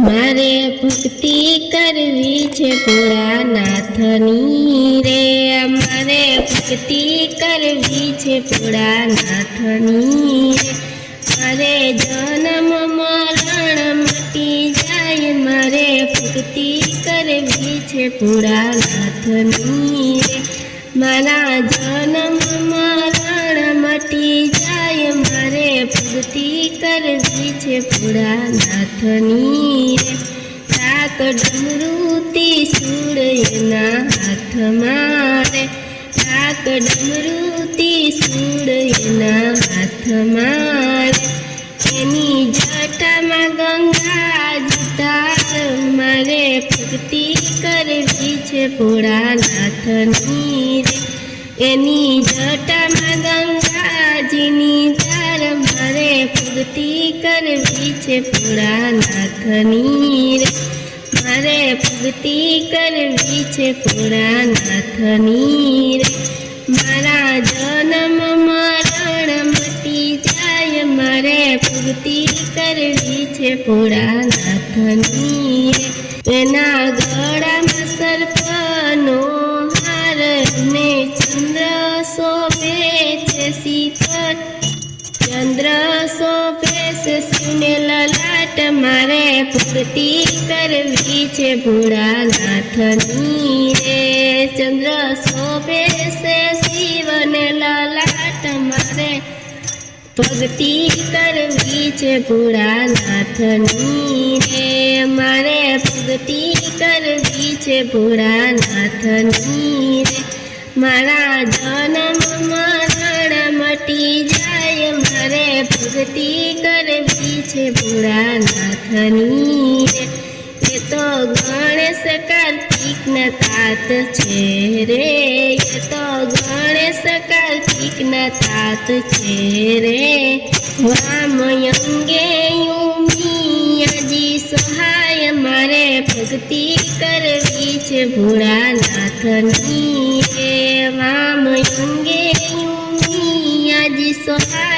મારે ભક્તિ કરવી છે ભોળાનાથની રે. મારે ભક્તિ કરવી છે ભોળાનાથની રે. મારે જન્મ મરણ મટી જાય. મારે ભક્તિ કરવી છે ભોળાનાથની રે. મારા જન્મ મરણ મટી જાય. કરવી છે ભોળાનાથની કાક ડમરુતી સૂર્યના હાથમાં રે. સાત ડમરુતી સૂર્યના હાથમાં રે. એની જટામાં ગંગા જતા મારે ભક્તિ કરવી છે ભોળાનાથની રે. એની જટામાં છે ભોળાનાથની રે મારે ભક્તિ કરવી છે ભોળાનાથની રે મારા જન્મ મરણ મટી જાય, મારે ભક્તિ કરવી છે ભોળાનાથની રે એના ગળામાં સર્પનો હાર ને ચંદ્ર ભક્તિ કરવી છે ભોળાનાથની રે. ચંદ્ર શોભે છે શિવને લલાટ મારે. ભક્તિ કરવી છે ભોળાનાથની રે. મારે ભક્તિ કરવી છે ભોળાનાથની રે. મારા જન્મ મરણ મટી જાય. મારે ભક્તિ કરવી છે ભોળાનાથની રે. એ તો ગણેશ કાર્તિક ના તાત છે રે. એ તો ગણેશ કાર્તિક ના તાત છે રે. વામયંગે યુમિયાજી મિયાજી સહાય મારે ભક્તિ કરવી છે ભોળાનાથની રે. વામયંગે યુમિયાજી સહાય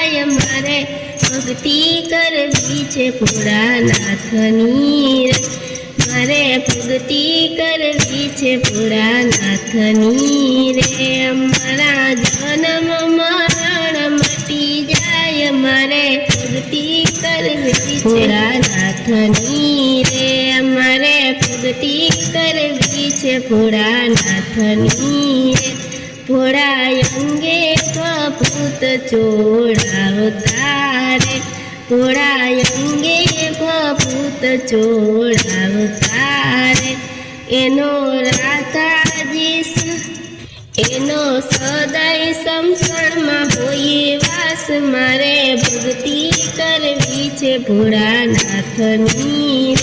ભક્તિ કરવી છે ભોળાનાથની મારે ભક્તિ કરવી છે ભોળાનાથની રે. મારા જન્મ મરણ મટી જાય મારે ભક્તિ કરવી ભોળાનાથની રે. મારે ભક્તિ કરવી છે ભોળાનાથની રે. ભોળા અંગે ભૂત ચોડાવતા રે ભોળા અંગે ભૂત ચોડાવતા રે એનો રાધાજી એનો સદાય સંસારમાં હોય વાસ મારે ભક્તિ કરવી છે ભોળાનાથની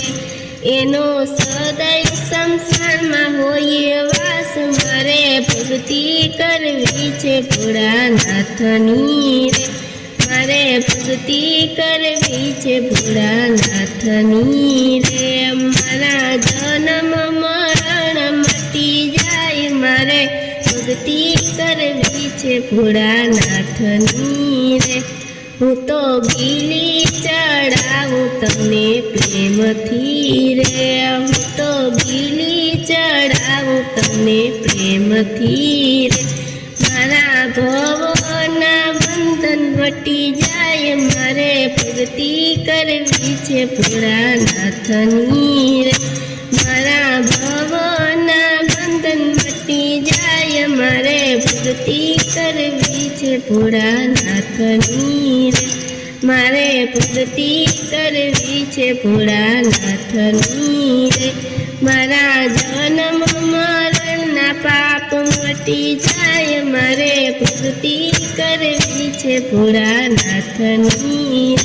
એનો સદાય સંસારમાં હોય વાસ મારે ભક્તિ કરવી છે ભોળાનાથની રે. મારે ભક્તિ કરવી છે ભોળાનાથની રે. મારા જન્મ મરણ મટી જાય, મારે ભક્તિ કરવી છે ભોળાનાથની રે. હું તો ગીલી ચડાવું તમને પ્રેમથી રે. હું તો ગીલી ચડાવું તમને પ્રેમથી રે. મારા ભવના બંધન જાય મારે ભક્તિ કરવી છે ભોળાનાથની મારા ભવના બંધન વટી જાય મારે ભક્તિ કરવી છે ભોળાનાથની મારે ભક્તિ કરવી છે ભોળાનાથની મારા જન્મ મરણના પાપ મટી જાય મારે ભક્તિ ભોળાનાથની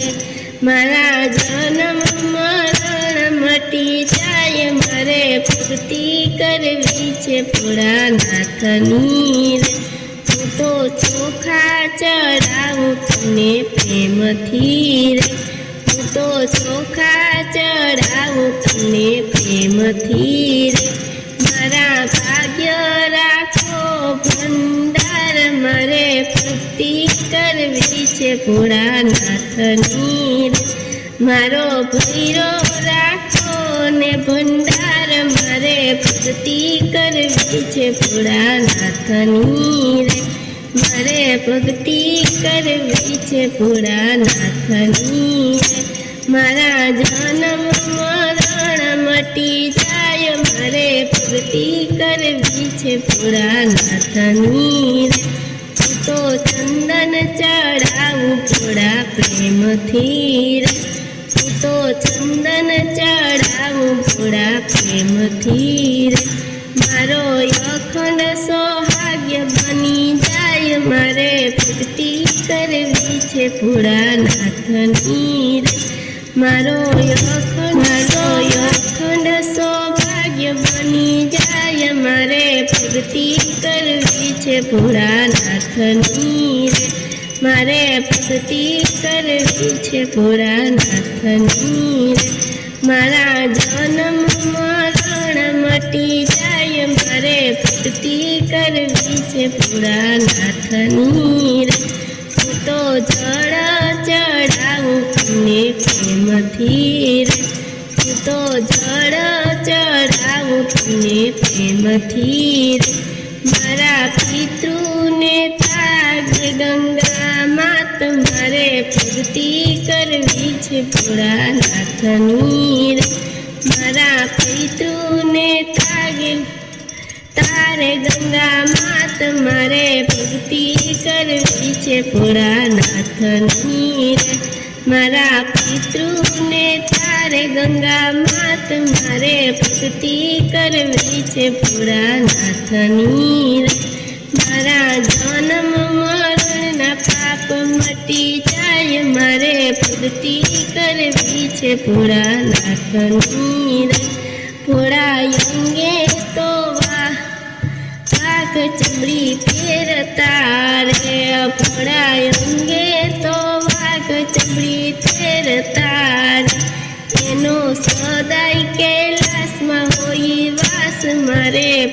મારા જન્મ મરણ મટી જાય, મારે પૂર્તિ કરવી છે ભોળાનાથની હું તો ચોખા ચડાવું તને પ્રેમથી રે. હું તો ચોખા ચડાવું તને પ્રેમથી રે. મારા ભાગ્ય રાખો ભંડાર, મારે ભક્તિ કરવી છે ભોળાનાથની મારો ભૈરો રાખો ભક્તિ કરવી છે ભોળાનાથની મારે ભક્તિ કરવી છે ભોળાનાથની મારા જન્મ મરણ મટી જાય, મારે ભક્તિ કરવી છે ભોળાનાથની રે. તો ચંદન ચડાવું થોડા પ્રેમથી હું તો ચંદન ચડાવું થોડા પ્રેમથી મારો અખંડ સૌભાગ્ય બની જાય, મારે ભક્તિ કરવી છે પૂરા નાથની મારો અખંડ મારો અખંડ સૌભાગ્ય બની જાય, મારે ભક્તિ કરવી છે ભોળાનાથની મારે ભક્તિ કરવી છે ભોળાનાથની મારા જન્મ મરણ મટી જાય, મારે ભક્તિ કરવી છે ભોળાનાથની રે. હું તો જળ ચડાવું તમને પ્રેમથી તો જળ ચડાવું તમને રે. મારા પિતૃને તાજ ગંગા માત મારે ભક્તિ કરવી છે ભોળાનાથની મારા પિતૃને તાજ તારે ગંગા માત મારે ભક્તિ કરવી છે ભોળાનાથની મારા પિતૃને તારે ગંગા માત, મારે ભક્તિ કરવી છે ભોળાનાથની નાથની મારા જન્મ મરણના પાપ મટી જાય, મારે ભક્તિ કરવી છે ભોળાનાથની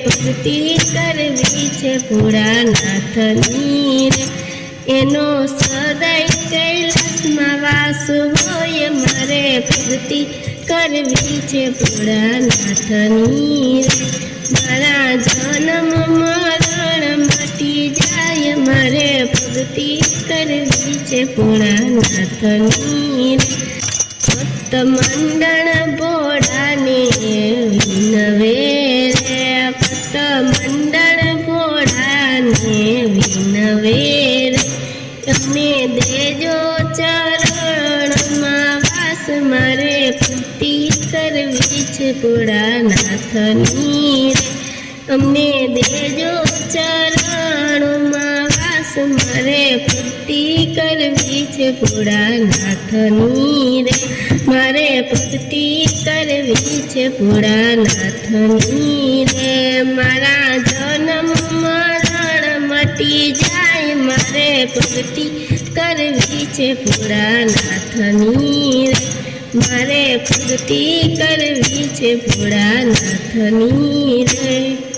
ભક્તિ કરવી છે ભોળાનાથની રે. એનો સદાય કૈલાસમાં વાસ હોય મારે ભક્તિ કરવી છે ભોળાનાથની રે. મારા જન્મ મરણ મટી જાય મારે ભક્તિ કરવી છે ભોળાનાથની રે. ભક્ત મંડળ મંડળ ભોળાને વિનવેર. તમે દેજો ચરણમાં વાસ, મારે ભક્તિ કરવી છે ભોળાનાથની અમને દેજો ચરણમાં વાસ, મારે ભક્તિ કરવી છે ભોળાનાથની રે. મારે ભક્તિ કરવી છે ભોળાનાથની રે. મારા મટી જાય મારે ભક્તિ કરવી છે ભોળાનાથની મારે ભક્તિ કરવી છે ભોળાનાથની રે